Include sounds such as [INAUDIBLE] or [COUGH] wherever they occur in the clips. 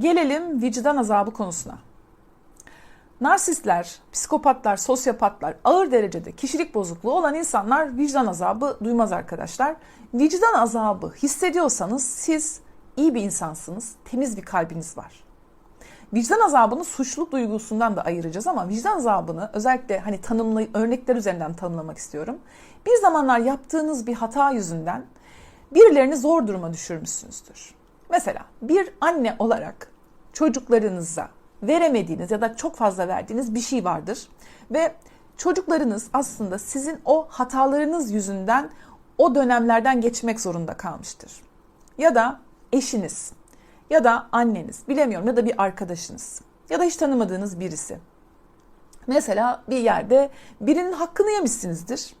Gelelim vicdan azabı konusuna. Narsistler, psikopatlar, sosyopatlar, ağır derecede kişilik bozukluğu olan insanlar vicdan azabı duymaz arkadaşlar. Vicdan azabı hissediyorsanız siz iyi bir insansınız, temiz bir kalbiniz var. Vicdan azabını suçluluk duygusundan da ayıracağız ama vicdan azabını özellikle hani tanımlı örnekler üzerinden tanımlamak istiyorum. Bir zamanlar yaptığınız bir hata yüzünden birilerini zor duruma düşürmüşsünüzdür. Mesela bir anne olarak çocuklarınıza veremediğiniz ya da çok fazla verdiğiniz bir şey vardır ve çocuklarınız aslında sizin o hatalarınız yüzünden o dönemlerden geçmek zorunda kalmıştır. Ya da eşiniz ya da anneniz bilemiyorum ya da bir arkadaşınız ya da hiç tanımadığınız birisi. Mesela bir yerde birinin hakkını yemişsinizdir.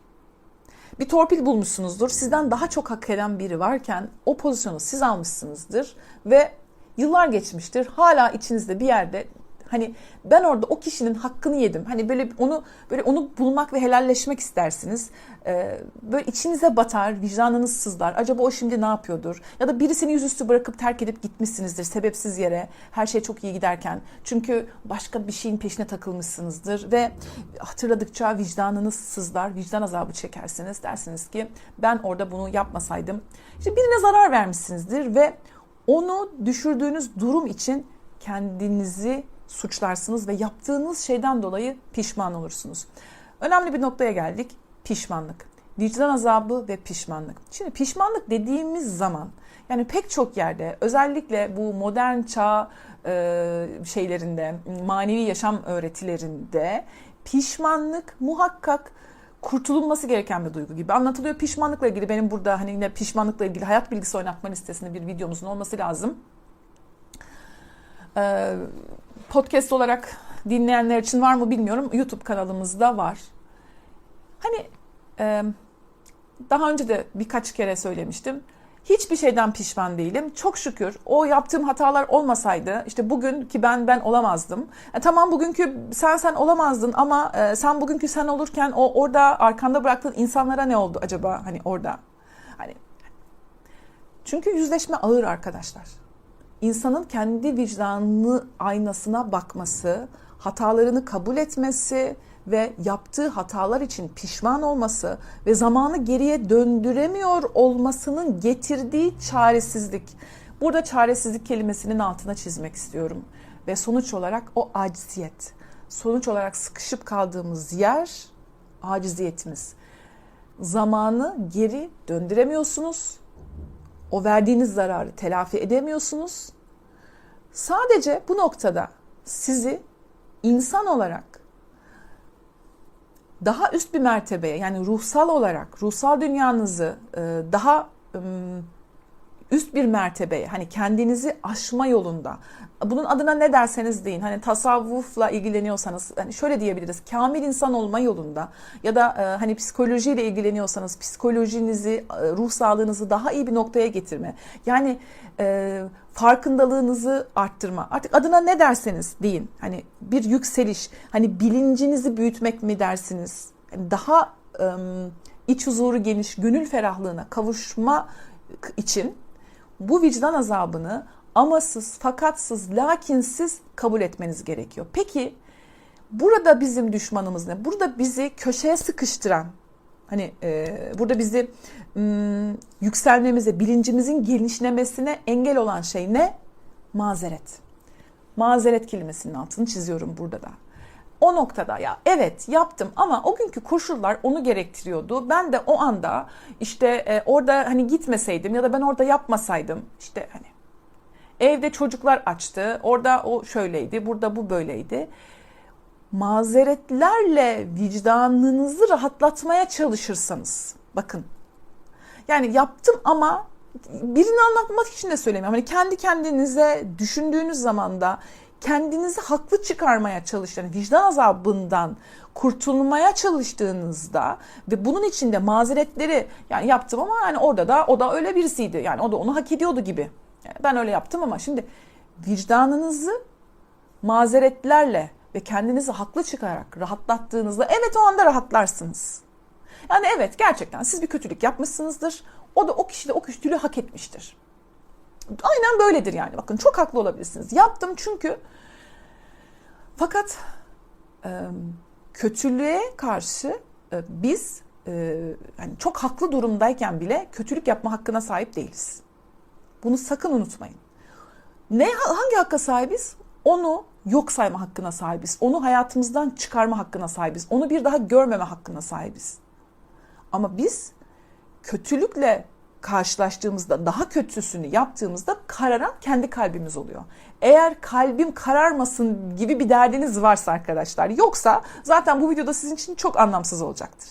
Bir torpil bulmuşsunuzdur. Sizden daha çok hak eden biri varken o pozisyonu siz almışsınızdır ve yıllar geçmiştir. Hala içinizde bir yerde Hani ben orada o kişinin hakkını yedim. Hani böyle onu böyle onu bulmak ve helalleşmek istersiniz. Ee, böyle içinize batar, vicdanınız sızlar. Acaba o şimdi ne yapıyordur? Ya da birisini yüzüstü bırakıp terk edip gitmişsinizdir sebepsiz yere. Her şey çok iyi giderken. Çünkü başka bir şeyin peşine takılmışsınızdır ve hatırladıkça vicdanınız sızlar, vicdan azabı çekersiniz. Dersiniz ki ben orada bunu yapmasaydım. İşte birine zarar vermişsinizdir ve onu düşürdüğünüz durum için kendinizi suçlarsınız ve yaptığınız şeyden dolayı pişman olursunuz. Önemli bir noktaya geldik. Pişmanlık. Vicdan azabı ve pişmanlık. Şimdi pişmanlık dediğimiz zaman yani pek çok yerde özellikle bu modern çağ e, şeylerinde, manevi yaşam öğretilerinde pişmanlık muhakkak kurtulunması gereken bir duygu gibi anlatılıyor. Pişmanlıkla ilgili benim burada hani yine pişmanlıkla ilgili hayat bilgisi oynatma listesinde bir videomuzun olması lazım. Ee, podcast olarak dinleyenler için var mı bilmiyorum. YouTube kanalımızda var. Hani e, daha önce de birkaç kere söylemiştim. Hiçbir şeyden pişman değilim. Çok şükür o yaptığım hatalar olmasaydı işte bugün ki ben ben olamazdım. E, tamam bugünkü sen sen olamazdın ama e, sen bugünkü sen olurken o orada arkanda bıraktığın insanlara ne oldu acaba hani orada? Hani çünkü yüzleşme ağır arkadaşlar insanın kendi vicdanını aynasına bakması, hatalarını kabul etmesi ve yaptığı hatalar için pişman olması ve zamanı geriye döndüremiyor olmasının getirdiği çaresizlik. Burada çaresizlik kelimesinin altına çizmek istiyorum. Ve sonuç olarak o aciziyet. Sonuç olarak sıkışıp kaldığımız yer aciziyetimiz. Zamanı geri döndüremiyorsunuz o verdiğiniz zararı telafi edemiyorsunuz. Sadece bu noktada sizi insan olarak daha üst bir mertebeye yani ruhsal olarak ruhsal dünyanızı e, daha üst bir mertebeye hani kendinizi aşma yolunda. Bunun adına ne derseniz deyin. Hani tasavvufla ilgileniyorsanız hani şöyle diyebiliriz. Kamil insan olma yolunda ya da e, hani psikolojiyle ilgileniyorsanız psikolojinizi e, ruh sağlığınızı daha iyi bir noktaya getirme. Yani e, farkındalığınızı arttırma. Artık adına ne derseniz deyin. Hani bir yükseliş hani bilincinizi büyütmek mi dersiniz? Yani daha e, iç huzuru geniş gönül ferahlığına kavuşma için bu vicdan azabını amasız, fakatsız, lakinsiz kabul etmeniz gerekiyor. Peki burada bizim düşmanımız ne? Burada bizi köşeye sıkıştıran, hani e, burada bizi m, yükselmemize, bilincimizin genişlemesine engel olan şey ne? Mazeret. Mazeret kelimesinin altını çiziyorum burada da o noktada ya evet yaptım ama o günkü koşullar onu gerektiriyordu. Ben de o anda işte e, orada hani gitmeseydim ya da ben orada yapmasaydım işte hani evde çocuklar açtı. Orada o şöyleydi, burada bu böyleydi. Mazeretlerle vicdanınızı rahatlatmaya çalışırsanız bakın. Yani yaptım ama birini anlatmak için de söylemiyorum. Hani kendi kendinize düşündüğünüz zaman da kendinizi haklı çıkarmaya çalışan vicdan azabından kurtulmaya çalıştığınızda ve bunun içinde mazeretleri yani yaptım ama yani orada da o da öyle birisiydi. Yani o da onu hak ediyordu gibi. Yani ben öyle yaptım ama şimdi vicdanınızı mazeretlerle ve kendinizi haklı çıkarak rahatlattığınızda evet o anda rahatlarsınız. Yani evet gerçekten siz bir kötülük yapmışsınızdır. O da o kişi de o kötülüğü hak etmiştir. Aynen böyledir yani. Bakın çok haklı olabilirsiniz. Yaptım çünkü fakat e, kötülüğe karşı e, biz e, yani çok haklı durumdayken bile kötülük yapma hakkına sahip değiliz. Bunu sakın unutmayın. Ne hangi hakka sahibiz? Onu yok sayma hakkına sahibiz. Onu hayatımızdan çıkarma hakkına sahibiz. Onu bir daha görmeme hakkına sahibiz. Ama biz kötülükle karşılaştığımızda daha kötüsünü yaptığımızda kararan kendi kalbimiz oluyor. Eğer kalbim kararmasın gibi bir derdiniz varsa arkadaşlar yoksa zaten bu videoda sizin için çok anlamsız olacaktır.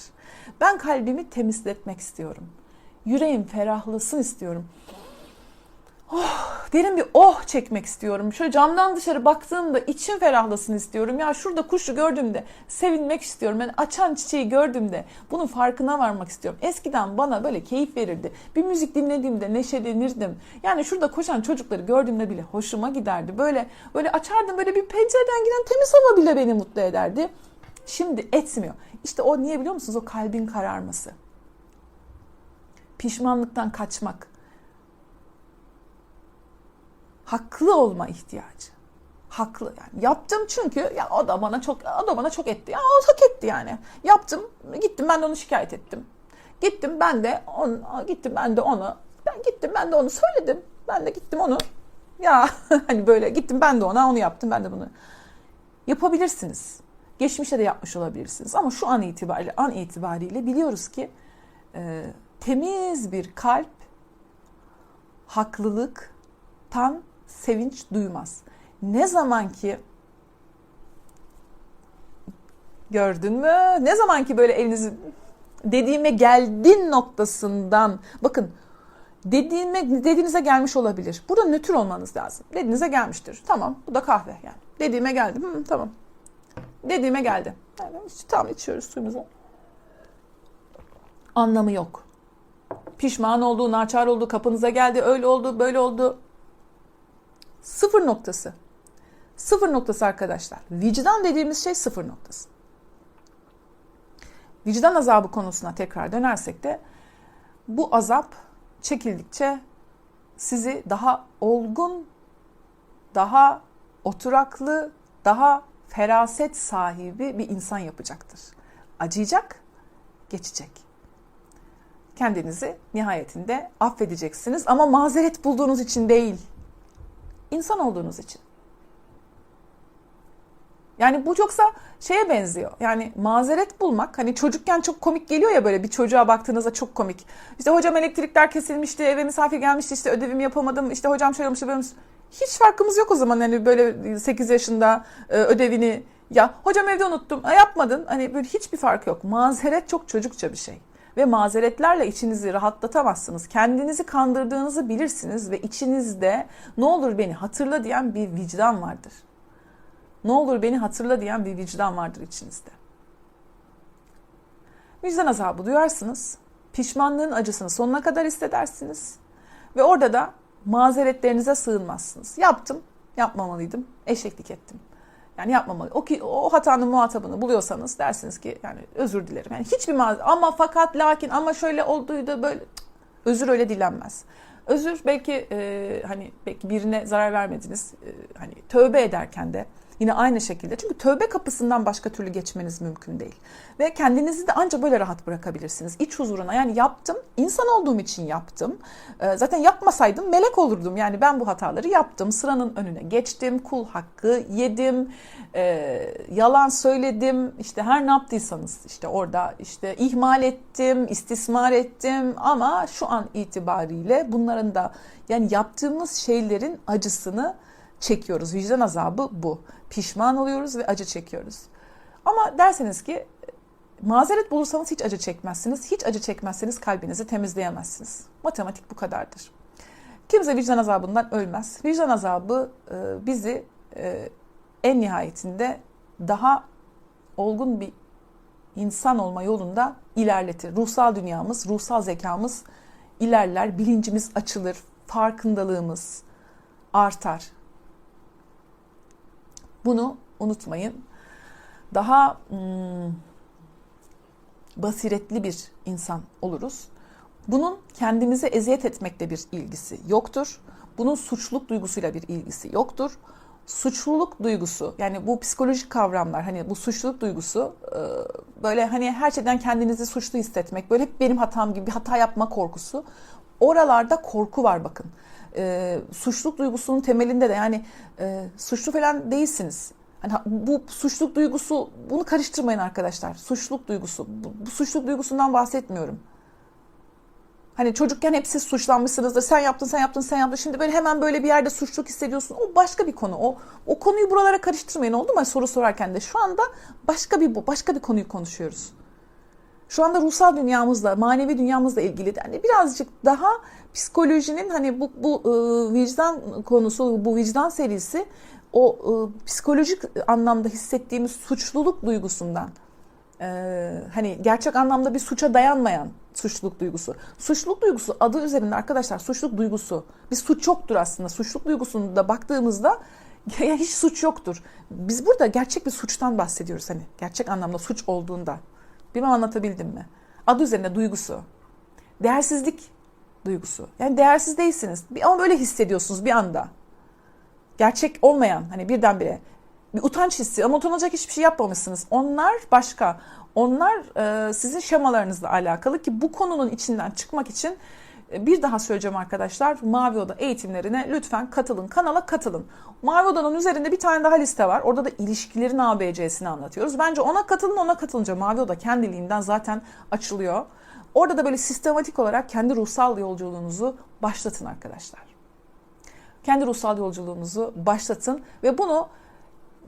Ben kalbimi temizletmek istiyorum. Yüreğim ferahlasın istiyorum. Oh, derin bir oh çekmek istiyorum. Şöyle camdan dışarı baktığımda içim ferahlasın istiyorum. Ya şurada kuşu gördüğümde sevinmek istiyorum. Ben açan çiçeği gördüğümde bunun farkına varmak istiyorum. Eskiden bana böyle keyif verirdi. Bir müzik dinlediğimde neşelenirdim. Yani şurada koşan çocukları gördüğümde bile hoşuma giderdi. Böyle böyle açardım böyle bir pencereden giren temiz hava bile beni mutlu ederdi. Şimdi etmiyor. İşte o niye biliyor musunuz? O kalbin kararması. Pişmanlıktan kaçmak haklı olma ihtiyacı. Haklı yani. Yaptım çünkü ya o da bana çok o da bana çok etti. Ya o hak etti yani. Yaptım, gittim ben de onu şikayet ettim. Gittim ben de on gittim ben de onu ben gittim ben de onu söyledim. Ben de gittim onu ya [LAUGHS] hani böyle gittim ben de ona onu yaptım ben de bunu. Yapabilirsiniz. Geçmişte de yapmış olabilirsiniz ama şu an itibariyle an itibariyle biliyoruz ki e, temiz bir kalp haklılıktan sevinç duymaz. Ne zaman ki gördün mü? Ne zaman ki böyle elinizi dediğime geldin noktasından bakın dediğime dediğinize gelmiş olabilir. Burada nötr olmanız lazım. Dediğinize gelmiştir. Tamam. Bu da kahve yani. Dediğime geldi. Hı, tamam. Dediğime geldi. Yani tamam içiyoruz suyumuzu. Anlamı yok. Pişman olduğu, naçar olduğu, kapınıza geldi, öyle oldu, böyle oldu. Sıfır noktası. Sıfır noktası arkadaşlar. Vicdan dediğimiz şey sıfır noktası. Vicdan azabı konusuna tekrar dönersek de bu azap çekildikçe sizi daha olgun, daha oturaklı, daha feraset sahibi bir insan yapacaktır. Acıyacak, geçecek. Kendinizi nihayetinde affedeceksiniz ama mazeret bulduğunuz için değil insan olduğunuz için. Yani bu çoksa şeye benziyor. Yani mazeret bulmak hani çocukken çok komik geliyor ya böyle bir çocuğa baktığınızda çok komik. İşte hocam elektrikler kesilmişti, eve misafir gelmişti, işte ödevimi yapamadım, işte hocam şöyle olmuştu, böyle Hiç farkımız yok o zaman hani böyle 8 yaşında e, ödevini ya hocam evde unuttum, yapmadın. Hani böyle hiçbir fark yok. Mazeret çok çocukça bir şey ve mazeretlerle içinizi rahatlatamazsınız. Kendinizi kandırdığınızı bilirsiniz ve içinizde ne olur beni hatırla diyen bir vicdan vardır. Ne olur beni hatırla diyen bir vicdan vardır içinizde. Vicdan azabı duyarsınız. Pişmanlığın acısını sonuna kadar hissedersiniz. Ve orada da mazeretlerinize sığınmazsınız. Yaptım, yapmamalıydım, eşeklik ettim. Yani yapmamalı. O ki o hatanın muhatabını buluyorsanız dersiniz ki yani özür dilerim. Yani hiçbir mağaza ama fakat lakin ama şöyle olduydu böyle özür öyle dilenmez. Özür belki e, hani belki birine zarar vermediniz. E, hani tövbe ederken de Yine aynı şekilde. Çünkü tövbe kapısından başka türlü geçmeniz mümkün değil. Ve kendinizi de ancak böyle rahat bırakabilirsiniz. İç huzuruna yani yaptım, insan olduğum için yaptım. Ee, zaten yapmasaydım melek olurdum. Yani ben bu hataları yaptım. Sıranın önüne geçtim, kul hakkı yedim, e, yalan söyledim. İşte her ne yaptıysanız işte orada işte ihmal ettim, istismar ettim. Ama şu an itibariyle bunların da yani yaptığımız şeylerin acısını çekiyoruz. Vicdan azabı bu. Pişman oluyoruz ve acı çekiyoruz. Ama derseniz ki mazeret bulursanız hiç acı çekmezsiniz. Hiç acı çekmezseniz kalbinizi temizleyemezsiniz. Matematik bu kadardır. Kimse vicdan azabından ölmez. Vicdan azabı e, bizi e, en nihayetinde daha olgun bir insan olma yolunda ilerletir. Ruhsal dünyamız, ruhsal zekamız ilerler, bilincimiz açılır, farkındalığımız artar. Bunu unutmayın. Daha hmm, basiretli bir insan oluruz. Bunun kendimize eziyet etmekle bir ilgisi yoktur. Bunun suçluluk duygusuyla bir ilgisi yoktur. Suçluluk duygusu yani bu psikolojik kavramlar hani bu suçluluk duygusu e, böyle hani her şeyden kendinizi suçlu hissetmek böyle hep benim hatam gibi bir hata yapma korkusu oralarda korku var bakın. E, suçluluk duygusunun temelinde de yani e, suçlu falan değilsiniz. Hani ha- bu suçluluk duygusu bunu karıştırmayın arkadaşlar. Suçluluk duygusu bu, bu suçluluk duygusundan bahsetmiyorum. Hani çocukken hep siz suçlanmışsınızdır. Sen yaptın, sen yaptın, sen yaptın. Şimdi böyle hemen böyle bir yerde suçluluk hissediyorsun. O başka bir konu. O o konuyu buralara karıştırmayın oldu mu? Soru sorarken de şu anda başka bir başka bir konuyu konuşuyoruz. Şu anda ruhsal dünyamızla, manevi dünyamızla ilgili de hani birazcık daha psikolojinin hani bu bu e, vicdan konusu, bu vicdan serisi o e, psikolojik anlamda hissettiğimiz suçluluk duygusundan ee, hani gerçek anlamda bir suça dayanmayan suçluluk duygusu. Suçluluk duygusu adı üzerinde arkadaşlar suçluluk duygusu. Bir suç yoktur aslında. Suçluluk duygusunda baktığımızda [LAUGHS] hiç suç yoktur. Biz burada gerçek bir suçtan bahsediyoruz hani. Gerçek anlamda suç olduğunda. Bilmem anlatabildim mi? Adı üzerinde duygusu. Değersizlik duygusu. Yani değersiz değilsiniz. Bir- Ama böyle hissediyorsunuz bir anda. Gerçek olmayan hani birdenbire bir utanç hissi ama utanacak hiçbir şey yapmamışsınız. Onlar başka. Onlar e, sizin şemalarınızla alakalı ki bu konunun içinden çıkmak için bir daha söyleyeceğim arkadaşlar. Mavi Oda eğitimlerine lütfen katılın. Kanala katılın. Mavi Oda'nın üzerinde bir tane daha liste var. Orada da ilişkilerin ABC'sini anlatıyoruz. Bence ona katılın. Ona katılınca Mavi Oda kendiliğinden zaten açılıyor. Orada da böyle sistematik olarak kendi ruhsal yolculuğunuzu başlatın arkadaşlar. Kendi ruhsal yolculuğunuzu başlatın ve bunu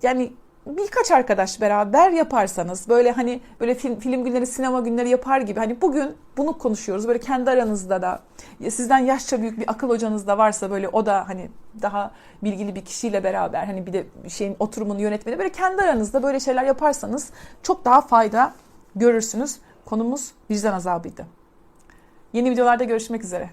yani birkaç arkadaş beraber yaparsanız böyle hani böyle film, film günleri sinema günleri yapar gibi hani bugün bunu konuşuyoruz böyle kendi aranızda da sizden yaşça büyük bir akıl hocanız da varsa böyle o da hani daha bilgili bir kişiyle beraber hani bir de şeyin oturumunu yönetmeni böyle kendi aranızda böyle şeyler yaparsanız çok daha fayda görürsünüz. Konumuz vicdan azabıydı. Yeni videolarda görüşmek üzere.